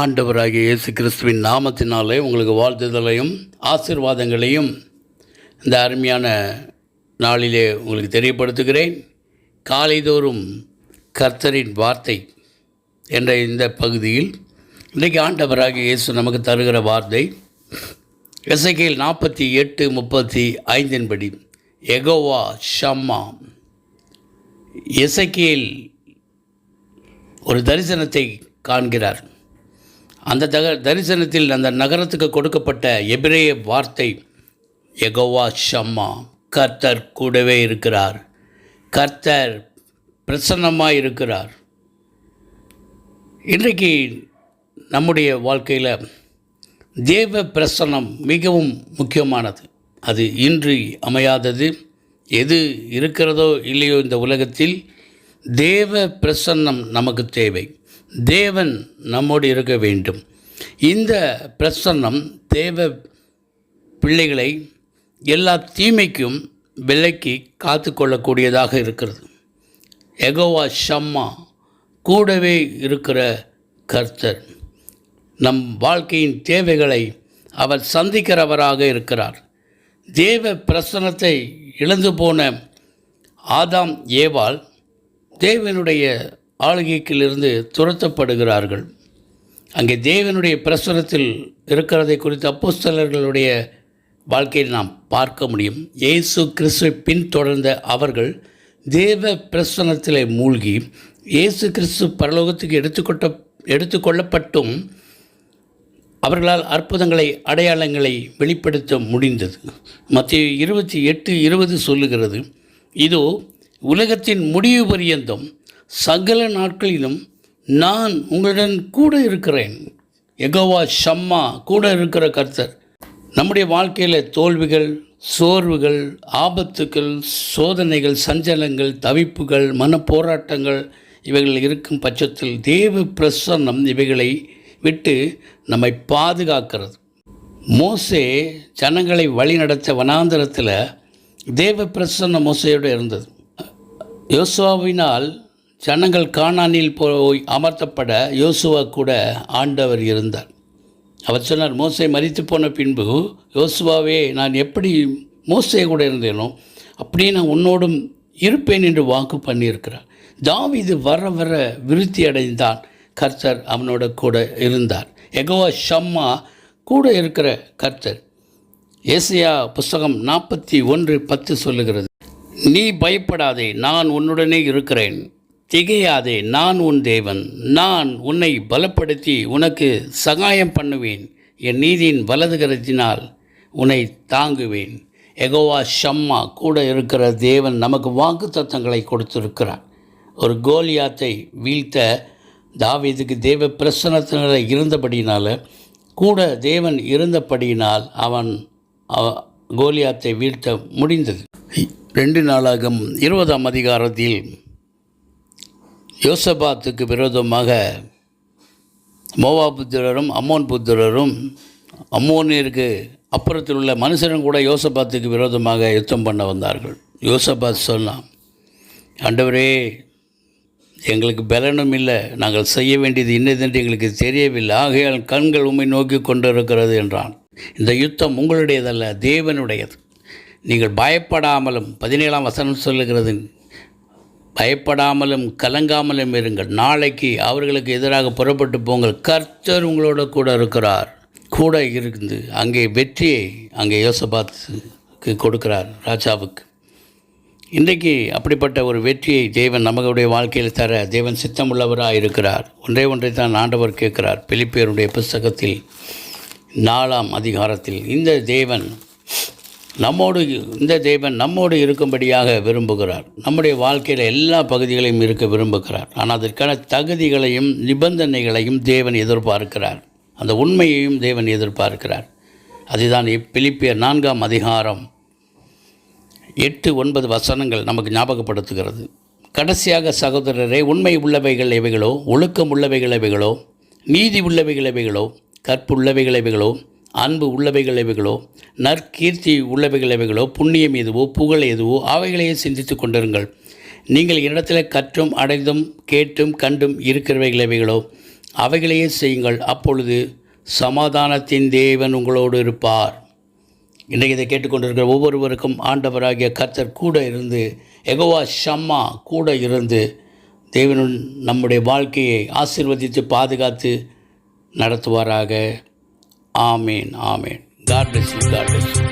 ஆண்டவராகிய இயேசு கிறிஸ்துவின் நாமத்தினாலே உங்களுக்கு வாழ்த்துதலையும் ஆசீர்வாதங்களையும் இந்த அருமையான நாளிலே உங்களுக்கு தெரியப்படுத்துகிறேன். காலைதோறும் கர்த்தரின் வார்த்தை என்ற இந்த பகுதியில் இன்றைக்கு ஆண்டவராகிய இயேசு நமக்கு தருகிற வார்த்தை. இசைக்கையில் நாற்பத்தி எட்டு முப்பத்தி ஐந்தின்படி எகோவா ஷம்மா. எசைக்கியல் ஒரு தரிசனத்தை காண்கிறார். அந்த தக தரிசனத்தில் அந்த நகரத்துக்கு கொடுக்கப்பட்ட எபிரேய வார்த்தை எகோவா ஷம்மா கர்த்தர் கூடவே இருக்கிறார். கர்த்தர் பிரசன்னமாக இருக்கிறார். இன்றைக்கு நம்முடைய வாழ்க்கையில் தேவ பிரசன்னம் மிகவும் முக்கியமானது. அது இன்று அமையாதது. எது இருக்கிறதோ இல்லையோ இந்த உலகத்தில் தேவ பிரசன்னம் நமக்கு தேவை. தேவன் நம்மோடு இருக்க வேண்டும். இந்த பிரசன்னம் தேவ பிள்ளைகளை எல்லா தீமைக்கும் விலக்கி காத்து கொள்ளக்கூடியதாக இருக்கிறது. எகோவா ஷம்மா கூடவே இருக்கிற கர்த்தர். நம் வாழ்க்கையின் தேவைகளை அவர் சந்திக்கிறவராக இருக்கிறார். தேவ பிரசனத்தை இழந்து போன ஆதாம் ஏவால் தேவனுடைய ஆளுகைக்கிலிருந்து துரத்தப்படுகிறார்கள். அங்கே தேவனுடைய பிரசுரத்தில் இருக்கிறதை குறித்து அப்போஸ்தலர்களுடைய வாழ்க்கையில் நாம் பார்க்க முடியும். இயேசு கிறிஸ்துவை பின்தொடர்ந்த அவர்கள் தேவ பிரசனத்தில் மூழ்கி இயேசு கிறிஸ்து பரலோகத்துக்கு எடுத்துக்கொட்ட எடுத்துக்கொள்ளப்பட்டும் அவர்களால் அற்புதங்களை அடையாளங்களை வெளிப்படுத்த முடிந்தது. மத்திய இருபத்தி எட்டு இருபது சொல்லுகிறது இதோ உலகத்தின் முடிவு பரியந்தம் சகல நாட்களிலும் நான் உங்களுடன் கூட இருக்கிறேன். எகோவா ஷம்மா கூட இருக்கிற கர்த்தர். நம்முடைய வாழ்க்கையில் தோல்விகள் சோர்வுகள் ஆபத்துக்கள் சோதனைகள் சஞ்சலங்கள் தவிப்புகள் மனப்போராட்டங்கள் இவைகள் இருக்கும் பட்சத்தில் தேவ பிரசன்னம் இவைகளை விட்டு நம்மை பாதுகாக்கிறது. மோசே ஜனங்களை வழிநடத்த வனாந்தரத்தில் தேவ பிரசன்ன மோசையோடு இருந்தது. யோசுவாவினால் ஜனங்கள் காணானில் போய் அமர்த்தப்பட யோசுவா கூட ஆண்டவர் இருந்தார். அவர் சொன்னார் மோசை மறித்து போன பின்பு யோசுவாவே நான் எப்படி மோசை கூட இருந்தேனோ அப்படியே நான் உன்னோடும் இருப்பேன் என்று வாக்கு பண்ணியிருக்கிறார். தாவீது வர வர விருத்தி அடைந்தான். கர்த்தர் அவனோட கூட இருந்தார். எகோவா ஷம்மா கூட இருக்கிற கர்த்தர். ஏசியா புஸ்தகம் நாற்பத்தி ஒன்று பத்து சொல்லுகிறது நீ பயப்படாதே நான் உன்னுடனே இருக்கிறேன். திகையாதே நான் உன் தேவன். நான் உன்னை பலப்படுத்தி உனக்கு சகாயம் பண்ணுவேன். என் நீதியின் வலதுகரத்தினால் உன்னை தாங்குவேன். எகோவா ஷம்மா கூட இருக்கிற தேவன் நமக்கு வாக்கு தத்தங்களை கொடுத்திருக்கிறார். ஒரு கோலியாத்தை வீழ்த்த தாவீதுக்கு தேவ பிரசனத்தினர் இருந்தபடியினால் கூட தேவன் இருந்தபடியினால் அவன் அவ- கோலியாத்தை வீழ்த்த முடிந்தது. ரெண்டு நாளாகும் இருபதாம் அதிகாரத்தில் யோசபாத்துக்கு விரோதமாக மோவா புத்திரரும் அம்மோன் புத்திரரும் அம்மோனியருக்கு அப்புறத்தில் உள்ள மனுஷரும் கூட யோசபாத்துக்கு விரோதமாக யுத்தம் பண்ண வந்தார்கள். யோசபாத் சொன்னான் ஆண்டவரே எங்களுக்கு பலனும் இல்லை. நாங்கள் செய்ய வேண்டியது இன்னதென்று எங்களுக்கு தெரியவில்லை. ஆகையால் கண்கள் உம்மை நோக்கி கொண்டிருக்கிறது என்றான். இந்த யுத்தம் உங்களுடையதல்ல தேவனுடையது. நீங்கள் பயப்படாமலும் பதினேழாம் வசனம் சொல்லுகிறது பயப்படாமலும் கலங்காமலும் இருங்கள். நாளைக்கு அவர்களுக்கு எதிராக புறப்பட்டு போங்கள். கர்த்தர் உங்களோட கூட இருக்கிறார். கூட இருந்து அங்கே வெற்றியை அங்கே யோசபாத்துக்கு கொடுக்கிறார் ராஜாவுக்கு. இன்றைக்கு அப்படிப்பட்ட ஒரு வெற்றியை தேவன் நம்மளுடைய வாழ்க்கையில் தர தேவன் சித்தமுள்ளவராக இருக்கிறார். ஒன்றே ஒன்றை தான் ஆண்டவர் கேட்கிறார். பிலிப்பியருடைய புஸ்தகத்தில் நாலாம் அதிகாரத்தில் இந்த தேவன் நம்மோடு இந்த தேவன் நம்மோடு இருக்கும்படியாக விரும்புகிறார். நம்முடைய வாழ்க்கையில் எல்லா பகுதிகளையும் இருக்க விரும்புகிறார். ஆனால் அதற்கான தகுதிகளையும் நிபந்தனைகளையும் தேவன் எதிர்பார்க்கிறார். அந்த உண்மையையும் தேவன் எதிர்பார்க்கிறார். அதுதான் இப்பிலிப்பிய நான்காம் அதிகாரம் எட்டு ஒன்பது வசனங்கள் நமக்கு ஞாபகப்படுத்துகிறது. கடைசியாக சகோதரரே உண்மை உள்ளவைகள் எவைகளோ ஒழுக்கம் உள்ளவைகள் எவைகளோ நீதி உள்ளவைகள் எவைகளோ கற்புள்ளவைகள் எவைகளோ அன்பு உள்ளவைகள் எவைகளோ நற்கீர்த்தி உள்ளவைகள் எவைகளோ புண்ணியம் எதுவோ புகழ் எதுவோ அவைகளையே சிந்தித்து கொண்டிருங்கள். நீங்கள் என்னிடத்தில் கற்றும் அடைந்தும் கேட்டும் கண்டும் இருக்கிறவைகள் எவைகளோ அவைகளையே செய்யுங்கள். அப்பொழுது சமாதானத்தின் தேவன் உங்களோடு இருப்பார். இன்றைக்கு இதை கேட்டுக்கொண்டிருக்கிற ஒவ்வொருவருக்கும் ஆண்டவராகிய கர்த்தர் கூட இருந்து எகோவா ஷம்மா கூட இருந்து தேவனும் நம்முடைய வாழ்க்கையை ஆசிர்வதித்து பாதுகாத்து நடத்துவாராக. amen amen God bless you God bless you